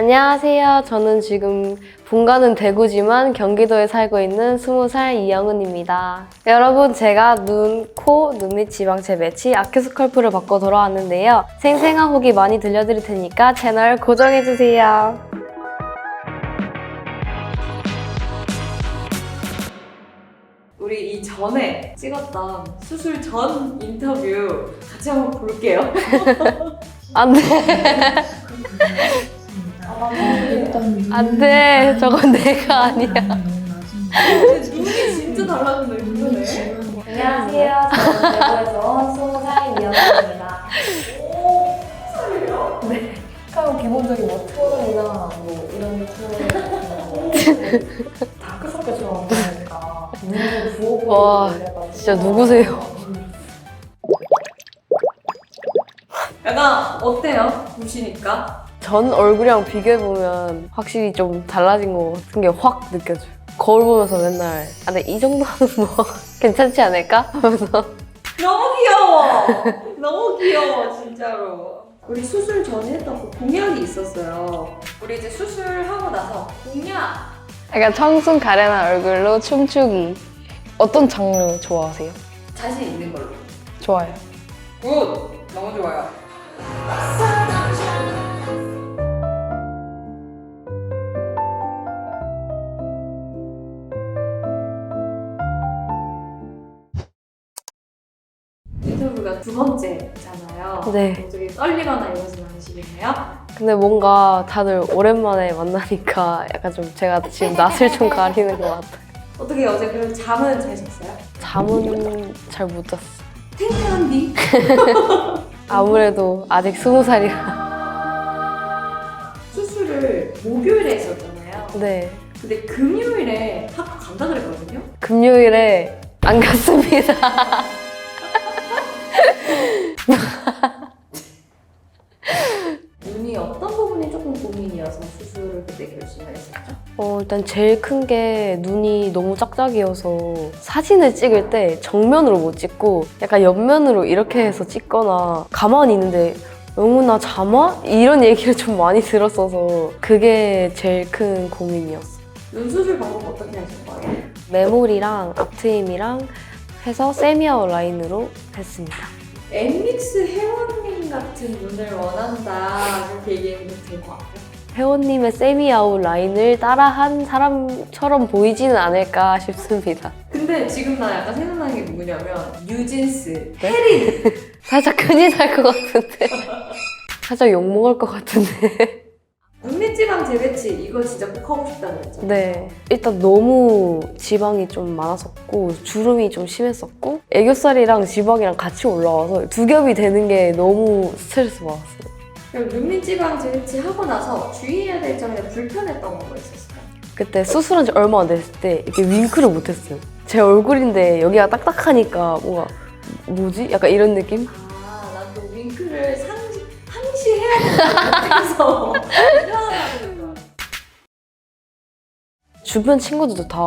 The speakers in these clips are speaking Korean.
안녕하세요. 저는 지금 본가는 대구지만 경기도에 살고 있는 20살 이영은입니다. 여러분, 제가 눈, 코, 눈밑 지방 재배치 아큐 스컬프를 받고 돌아왔는데요. 생생한 후기 많이 들려드릴 테니까 채널 고정해주세요. 우리 이 전에 찍었던 수술 전 인터뷰 같이 한번 볼게요. 안 돼. 안 돼. 저건 내가 아니야. 눈이 진짜 달라졌네. 안녕하세요. 저는 대구에서 온 20살 이영은입니다. 오, 살이요? 그럼 기본적인 뭐 토론이나 뭐 이런 토론 다크 서클 좋아하니까 눈을 부어 와, 진짜 누구세요? 약간 어때요? 보시니까? 전 얼굴이랑 비교해보면 확실히 좀 달라진 것 같은 게 확 느껴져요. 거울 보면서 맨날 아, 근데 이 정도는 뭐 괜찮지 않을까? 하면서 너무 귀여워! 너무 귀여워, 진짜로. 우리 수술 전에 했던 그 공약이 있었어요. 우리 이제 수술하고 나서 공약! 약간 청순 가련한 얼굴로 춤추기. 어떤 장르 좋아하세요? 자신 있는 걸로. 좋아요. 굿! 너무 좋아요. 두 번째잖아요. 네. 되게 떨리거나 이러진 않으시겠네요? 근데 뭔가 다들 오랜만에 만나니까 약간 좀 제가 지금 낯을 좀 가리는 것 같아요. 어떻게 어제 그럼 잠은 잘 잤어요? 잠은 잘 못 잤어요. 탱탱한디? 아무래도 아직 스무 살이라. 수술을 목요일에 했었잖아요. 네. 근데 금요일에 학교 간다 그랬거든요? 금요일에 안 갔습니다. 수술을 그때 결심을 했었죠? 어, 일단 제일 큰 게 눈이 너무 짝짝이어서 사진을 찍을 때 정면으로 못 찍고 약간 옆면으로 이렇게 해서 찍거나 가만히 있는데 영훈아 잠아? 이런 얘기를 좀 많이 들었어서 그게 제일 큰 고민이었어. 눈 수술 방법 어떻게 하실 거예요? 메모리랑 앞트임이랑 해서 세미아웃 라인으로 했습니다. 엠믹스 회원님 같은 눈을 원한다 그렇게 얘기해도 될 것 같아요. 회원님의 세미아웃 라인을 따라한 사람처럼 보이지는 않을까 싶습니다. 근데 지금 나 약간 생각나는 게 누구냐면 뉴진스, 네? 해리 살짝 큰일 날 것 같은데. 살짝 욕먹을 것 같은데. 눈밑지방 재배치 이거 진짜 꼭 하고 싶다 그랬죠? 네. 일단 너무 지방이 좀 많았었고, 주름이 좀 심했었고, 애교살이랑 지방이랑 같이 올라와서 두 겹이 되는 게 너무 스트레스 받았어요. 그럼 눈밑지방 재배치 하고 나서 주의해야 될 점이나 불편했던 거 있었어요? 그때 수술한 지 얼마 안 됐을 때 이렇게 윙크를 못했어요. 제 얼굴인데 여기가 딱딱하니까 뭔가 뭐지? 약간 이런 느낌? 아, 난또 윙크를 상시, 항시해야 된다 그래서 미안하다 주변 친구들도 다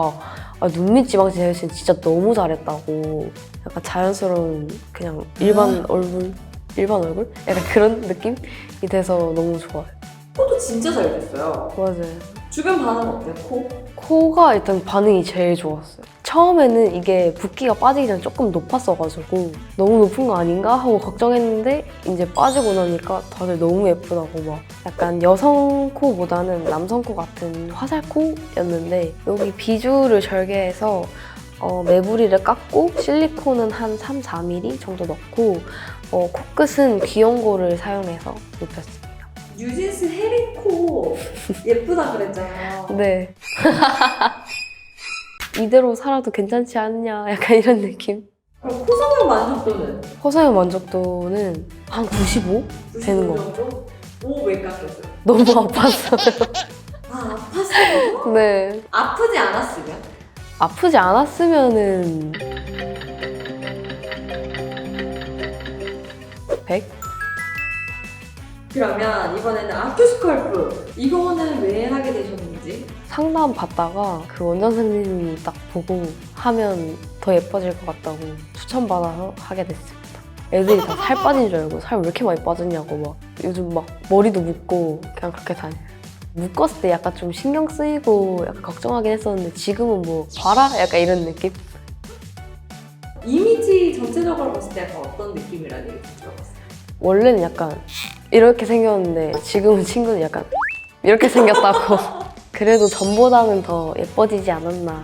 아, 눈밑 지방 제거신 진짜 너무 잘했다고 약간 자연스러운 그냥 일반 얼굴 일반 얼굴? 약간 그런 느낌 이 돼서 너무 좋아요. 코도 진짜 잘 됐어요. 맞아요. 주변 반응 어때요? 코? 코가 일단 반응이 제일 좋았어요. 처음에는 이게 붓기가 빠지기 전에 조금 높았어가지고 너무 높은 거 아닌가 하고 걱정했는데 이제 빠지고 나니까 다들 너무 예쁘다고 막 약간 여성 코보다는 남성 코 같은 화살 코였는데 여기 비주를 절개해서 어, 매부리를 깎고 실리콘은 한 3, 4mm 정도 넣고 어, 코끝은 귀염고를 사용해서 높였어요. 뉴진스 해리 코 예쁘다 그랬잖아요. 네. 이대로 살아도 괜찮지 않냐 약간 이런 느낌. 그럼 코 성형 만족도는? 호성의 만족도는 한 95? 되는 거95 정도? 오 왜 깎였어요? 너무 아팠어요. 아 아팠어요? 네. 아프지 않았으면? 아프지 않았으면은 100? 그러면 이번에는 아큐 스컬프 이거는 왜 하게 되셨는지? 상담 받다가 그 원장 선생님이 딱 보고 하면 더 예뻐질 것 같다고 추천받아서 하게 됐습니다. 애들이 다 살 빠진 줄 알고 살 왜 이렇게 많이 빠졌냐고 막 요즘 막 머리도 묶고 그냥 그렇게 다녀요. 묶었을 때 약간 좀 신경 쓰이고 약간 걱정하긴 했었는데 지금은 뭐 봐라? 약간 이런 느낌? 이미지 전체적으로 봤을 때 약간 어떤 느낌이라는 얘기 들어봤어요? 원래는 약간 이렇게 생겼는데 지금은 친구는 약간 이렇게 생겼다고 그래도 전보다는 더 예뻐지지 않았나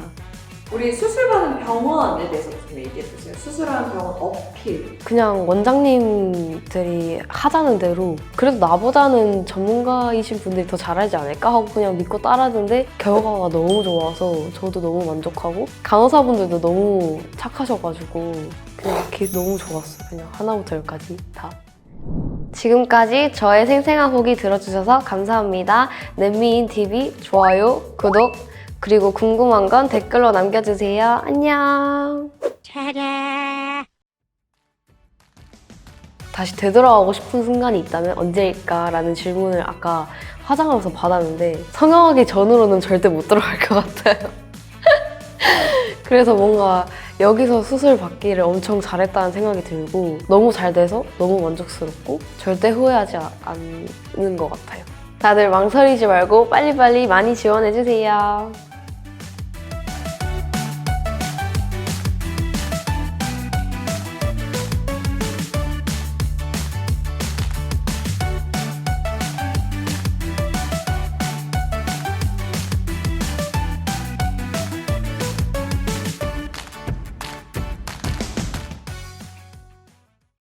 우리 수술받은 병원에 대해서 좀 얘기해 주세요. 수술한 병원 어필. 그냥 원장님들이 하자는 대로 그래도 나보다는 전문가이신 분들이 더 잘하지 않을까 하고 그냥 믿고 따랐는데 결과가 너무 좋아서 저도 너무 만족하고 간호사분들도 너무 착하셔가지고 그냥 너무 좋았어요. 그냥 하나부터 열까지 다. 지금까지 저의 생생한 후기 들어주셔서 감사합니다. 넷미인 TV 좋아요, 구독 그리고 궁금한 건 댓글로 남겨주세요. 안녕. 다시 되돌아가고 싶은 순간이 있다면 언제일까라는 질문을 아까 화장하면서 받았는데 성형하기 전으로는 절대 못 들어갈 것 같아요. 그래서 뭔가 여기서 수술 받기를 엄청 잘했다는 생각이 들고 너무 잘 돼서 너무 만족스럽고 절대 후회하지 아- 않는 것 같아요. 다들 망설이지 말고 빨리빨리 많이 지원해주세요.